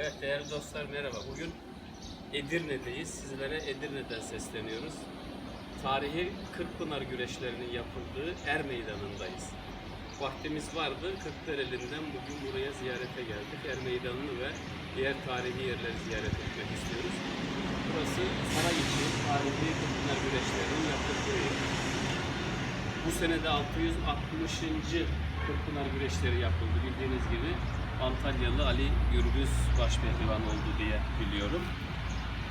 Evet değerli dostlar merhaba. Bugün Edirne'deyiz. Sizlere Edirne'den sesleniyoruz. Tarihi Kırkpınar güreşlerinin yapıldığı Er Meydanı'ndayız. Vaktimiz vardı. Kırklareli'nden bugün buraya ziyarete geldik. Er Meydanı'nı ve diğer tarihi yerleri ziyaret etmek istiyoruz. Burası saray içi tarihi Kırkpınar güreşlerinin yapıldığı yer. Bu senede 660. Kırkpınar güreşleri yapıldı bildiğiniz gibi. Antalyalı Ali Gürbüz başpehlivan oldu diye biliyorum.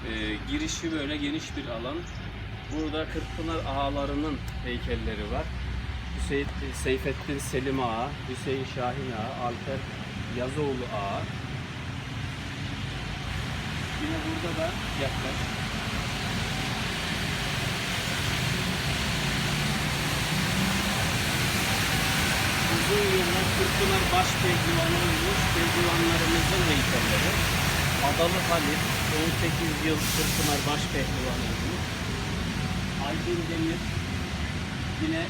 Ee, girişi böyle geniş bir alan. Burada Kırkpınar ağalarının heykelleri var. Hüseyin, Seyfettin Selim Ağa, Hüseyin Şahin Ağa, Alper Yazoğlu Ağa. Yine burada da yaklaş. Kırkpınar baş pehlivanı olmuş pehlivanlarımızın heykelleri. Adalı Halil 18 yıl Kırkpınar baş pehlivanı olmuş. Aydın Demir yine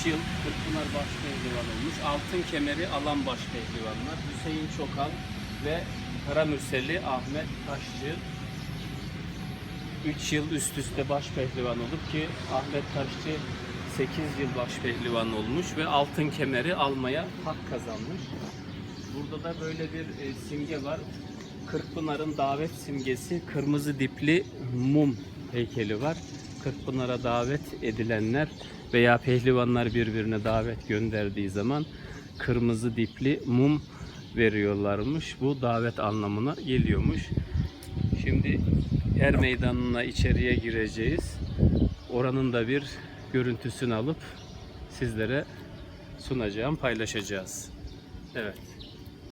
3 yıl Kırkpınar baş pehlivan olmuş. Altın kemeri alan baş pehlivanlar. Hüseyin Çokal ve Karamürseli Ahmet Taşçı 3 yıl üst üste baş pehlivan olup ki Ahmet Taşçı 8 yıl baş pehlivan olmuş ve altın kemeri almaya hak kazanmış. Burada da böyle bir e, simge var. Kırkpınar'ın davet simgesi kırmızı dipli mum heykeli var. Kırkpınar'a davet edilenler veya pehlivanlar birbirine davet gönderdiği zaman kırmızı dipli mum veriyorlarmış. Bu davet anlamına geliyormuş. Şimdi her meydanına içeriye gireceğiz. Oranın da bir görüntüsünü alıp sizlere sunacağım, paylaşacağız. Evet.